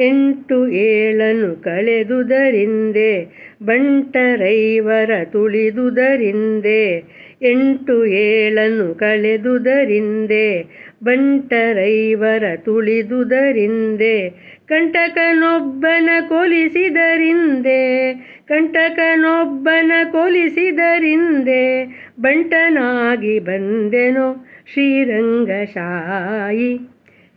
ಎಂಟು ಏಳನು ಕಳೆದುದರಿಂದೆ ಬಂಟರೈವರ ತುಳಿದುದರಿಂದೆ, ಎಂಟು ಏಳನು ಕಳೆದುದರಿಂದೆ ಬಂಟರೈವರ ತುಳಿದುದರಿಂದೆ, ಕಂಟಕನೊಬ್ಬನ ಕೊಲಿಸಿದರಿಂದೆ ಕಂಟಕನೊಬ್ಬನ ಕೊಲಿಸಿದರಿಂದೆ, ಬಂಟನಾಗಿ ಬಂದೆನೋ ಶ್ರೀರಂಗಶಾಯಿ.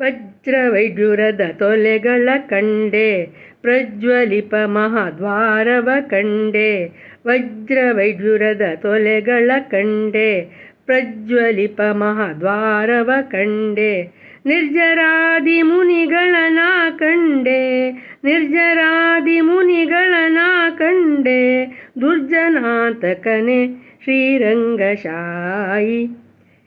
ವಜ್ರವೈಢ್ಯುರದ ತೊಲೆಗಳ ಕಂಡೆ, ಪ್ರಜ್ವಲಿಪ ಮಹಾದ್ವಾರವ ಕಂಡೆ ವಜ್ರವೈಡ್ಯೂರದ ತೊಲೆಗಳ ಕಂಡೆ, ಪ್ರಜ್ವಲಿಪ ಮಹಾದ್ವಾರವ ಕಂಡೆ, ನಿರ್ಜರಾದಿ ಮುನಿಗಳನ ಕಂಡೆ, ನಿರ್ಜರಾದಿ ಮುನಿಗಳನ ಕಂಡೆ ದುರ್ಜನಾಥಕನೆ ಶ್ರೀರಂಗಶಾಯಿ.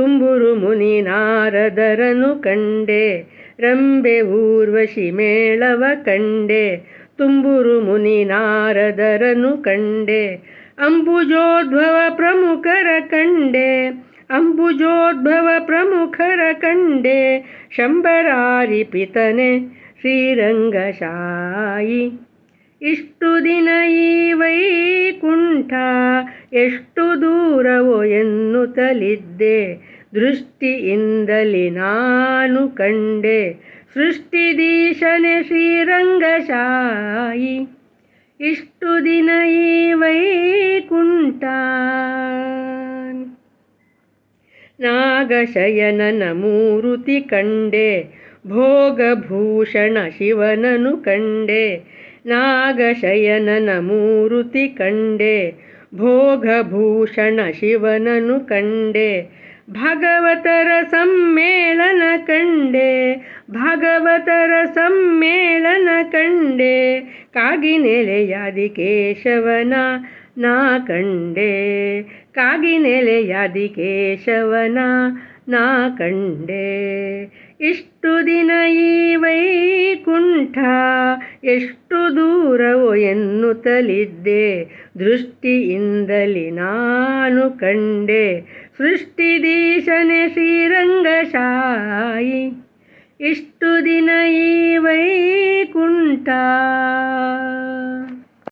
ತುಂಬುರು ಮುನಿ ನಾರದರನು ಕಂಡೆ, ರಂಬೆ ಊರ್ವಶಿ ಮೇಳವ ಕಂಡೆ, ತುಂಬುರು ಮುನಿ ನಾರದರನು ಕಂಡೆ, ಅಂಬುಜೋದ್ಭವ ಪ್ರಮುಖರ ಕಂಡೆ, ಅಂಬುಜೋದ್ಭವ ಪ್ರಮುಖರ ಕಂಡೆ, ಶಂಬರಾರಿ ಪಿತನೆ ಶ್ರೀರಂಗಶಾಯಿ. ಇಷ್ಟು ದಿನ ಈ ವೈಕುಂಠ ಎಷ್ಟು ದೂರವೋ ಎನ್ನುತ್ತಲಿದ್ದೆ. ದೃಷ್ಟಿಯಿಂದಲೇ ನಾನು ಕಂಡೆ ಸೃಷ್ಟಿದೀಶನೆ ಶ್ರೀರಂಗಶಾಯಿ ಇಷ್ಟು ದಿನ ಈ ವೈಕುಂಠ ನಾಗಶಯನನ ಮೂರುತಿ ಕಂಡೆ, ಭೋಗಭೂಷಣ ಶಿವನನು ಕಂಡೆ. ನಾಗಶಯನನ ಮೂರುತಿ ಕಂಡೆ ಭೋಗಭೂಷಣ ಶಿವನನು ಕಂಡೆ, ಭಗವತರ ಸಮ್ಮೇಳನ ಕಂಡೆ, ಭಗವತರ ಸಮ್ಮೇಳನ ಕಂಡೆ ಕಾಗಿನೆಲೆಯಾದಿ ಕೇಶವನ ನಾ ಕಂಡೆ ಕಾಗಿನೆಲೆಯಾದಿ ಕೇಶವನ ನಾ ಕಂಡೆ. ಇಷ್ಟು ದಿನ ಈ ವೈಕುಂಠ, ಎಷ್ಟು ದೂರವೋ ಎನ್ನುತ್ತಲಿದ್ದೆ. ದೃಷ್ಟಿಯಿಂದಲಿ ನಾನು ಕಂಡೆ ಸೃಷ್ಟಿದೀಶನೆ ಶ್ರೀರಂಗಶಾಯಿ ಇಷ್ಟು ದಿನ ಈ ವೈಕುಂಠ